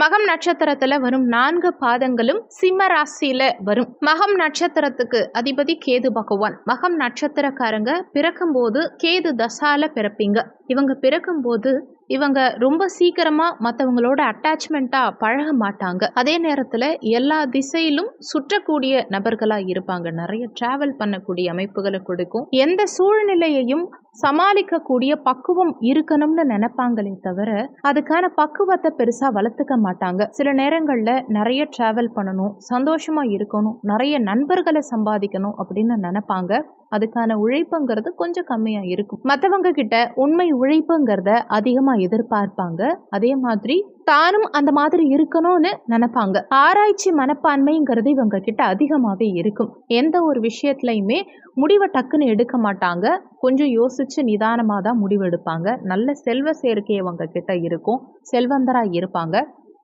மகம் நட்சத்திரத்துல வரும் நான்கு பாதங்களும் சிம்ம ராசியில வரும். மகம் நட்சத்திரத்துக்கு அதிபதி கேது பகவான். மகம் நட்சத்திரக்காரங்க பிறக்கும்போது கேது தசால பிறப்பீங்க. இவங்க பிறக்கும்போது இவங்க ரொம்ப சீக்கிரமா மற்றவங்களோட அட்டாச்மெண்ட்டா பழக மாட்டாங்க. அதே நேரத்துல எல்லா திசையிலும் சுற்றக்கூடிய நபர்களா இருப்பாங்க. நிறைய டிராவல் பண்ணக்கூடிய அமைப்புகளை கொடுக்கும். எந்த சூழ்நிலையையும் சமாளிக்கக்கூடிய பக்குவம் இருக்கணும்னு நினைப்பாங்களே தவிர அதுக்கான பக்குவத்தை பெருசா வளர்த்துக்க மாட்டாங்க. சில நேரங்களில் நிறைய டிராவல் பண்ணணும் சந்தோஷமா இருக்கணும் நிறைய நண்பர்களை சம்பாதிக்கணும் அப்படின்னு நினைப்பாங்க. அதுக்கான உழைப்புங்கிறது கொஞ்சம் கம்மியா இருக்கும். மற்றவங்க கிட்ட உண்மை உழைப்புங்கிறத அதிகமாக எதிர்பார்ப்பாங்க. அதே மாதிரி தானும் அந்த மாதிரி இருக்கணும்னு நினைப்பாங்க. ஆராய்ச்சி மனப்பான்மைங்கிறது இவங்க கிட்ட அதிகமாகவே இருக்கும். எந்த ஒரு விஷயத்துலையுமே முடிவை டக்குன்னு எடுக்க மாட்டாங்க. கொஞ்சம் யோசிச்சு நிதானமாக தான் முடிவெடுப்பாங்க நல்ல செல்வ சேர்க்கை அவங்க கிட்ட இருக்கும். செல்வந்தராக இருப்பாங்க.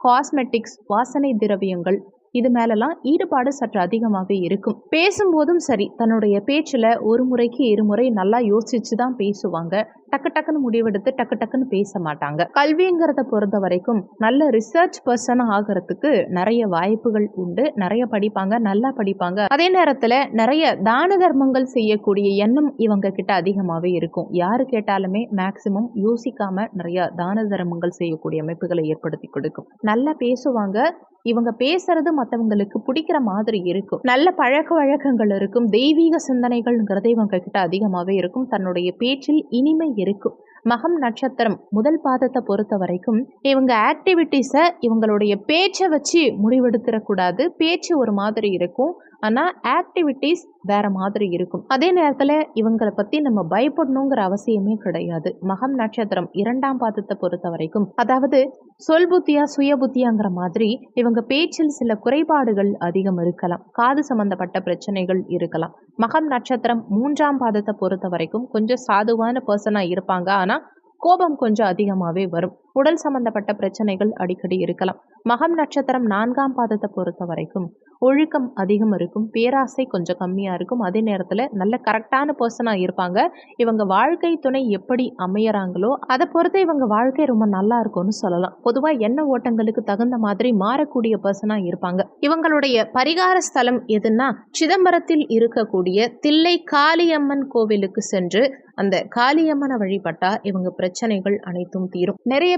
காஸ்மெட்டிக்ஸ் வாசனை திரவியங்கள் இது மேலெல்லாம் ஈடுபாடு சற்று அதிகமாகவே இருக்கும். பேசும்போதும் சரி தன்னுடைய பேச்சில் ஒரு முறைக்கு இருமுறை நல்லா யோசிச்சு தான் பேசுவாங்க. டக்கு டக்குன்னு முடிவெடுத்து டக்கு டக்குன்னு பேச மாட்டாங்க. கல்விங்கிறத பொறுத்த வரைக்கும் நல்ல ரிசர்ச் பர்சன் ஆகிறதுக்கு நிறைய வாய்ப்புகள் உண்டு. நிறைய படிப்பாங்க நல்லா படிப்பாங்க. அதே நேரத்தில் நிறைய தான தர்மங்கள் செய்யக்கூடிய எண்ணம் இவங்க கிட்ட அதிகமாகவே இருக்கும். யாரு கேட்டாலுமே மேக்சிமம் யோசிக்காம நிறைய தான தர்மங்கள் செய்யக்கூடிய அமைப்புகளை ஏற்படுத்தி கொடுக்கும். நல்லா பேசுவாங்க. இவங்க பேசுறது மற்றவங்களுக்கு பிடிக்கிற மாதிரி இருக்கும். நல்ல பழக்க வழக்கங்கள் இருக்கும். தெய்வீக சிந்தனைகள்ங்கிறது இவங்க கிட்ட அதிகமாகவே இருக்கும். தன்னுடைய பேச்சில் இனிமை இருக்கும். மகம் நட்சத்திரம் முதல் பாதத்தை பொறுத்த வரைக்கும் இவங்க ஆக்டிவிட்டீஸை இவங்களுடைய பேச்சை வச்சு முடிவெடுத்துடக்கூடாது. பேச்சு ஒரு மாதிரி இருக்கும். ஆனால் ஆக்டிவிட்டீஸ் வேறு மாதிரி இருக்கும். அதே நேரத்தில் இவங்களை பற்றி நம்ம பயப்படணுங்கிற அவசியமே கிடையாது. மகம் நட்சத்திரம் இரண்டாம் பாதத்தை பொறுத்த வரைக்கும். அதாவது சொல் புத்தியா சுய புத்தியாங்கிற மாதிரி இவங்க பேச்சில் சில குறைபாடுகள் அதிகம் இருக்கலாம். காது சம்பந்தப்பட்ட பிரச்சனைகள் இருக்கலாம். மகம் நட்சத்திரம் மூன்றாம் பாதத்தை பொறுத்த வரைக்கும் கொஞ்சம் சாதுவான பர்சனாக இருப்பாங்க. ஆனால் கோபம் கொஞ்சம் அதிகமாகவே வரும். உடல் சம்பந்தப்பட்ட பிரச்சனைகள் அடிக்கடி இருக்கலாம். மகம் நட்சத்திரம் நான்காம் பாதத்தை பொறுத்த வரைக்கும் ஒழுக்கம் அதிகம் இருக்கும். பேராசை கொஞ்சம் கம்மியாக இருக்கும். அதே நேரத்தில் நல்ல கரெக்டான பர்சனாக இருப்பாங்க. இவங்க வாழ்க்கை துணை எப்படி அமையறாங்களோ அதை பொறுத்து இவங்க வாழ்க்கை ரொம்ப நல்லா இருக்கும்னு சொல்லலாம். பொதுவாக எண்ண ஓட்டங்களுக்கு தகுந்த மாதிரி மாறக்கூடிய பர்சனாக இருப்பாங்க. இவங்களுடைய பரிகார ஸ்தலம் எதுன்னா சிதம்பரத்தில் இருக்கக்கூடிய தில்லை காளியம்மன் கோவிலுக்கு சென்று அந்த காளியம்மனை வழிபட்டா இவங்க பிரச்சனைகள் அனைத்தும் தீரும். நிறைய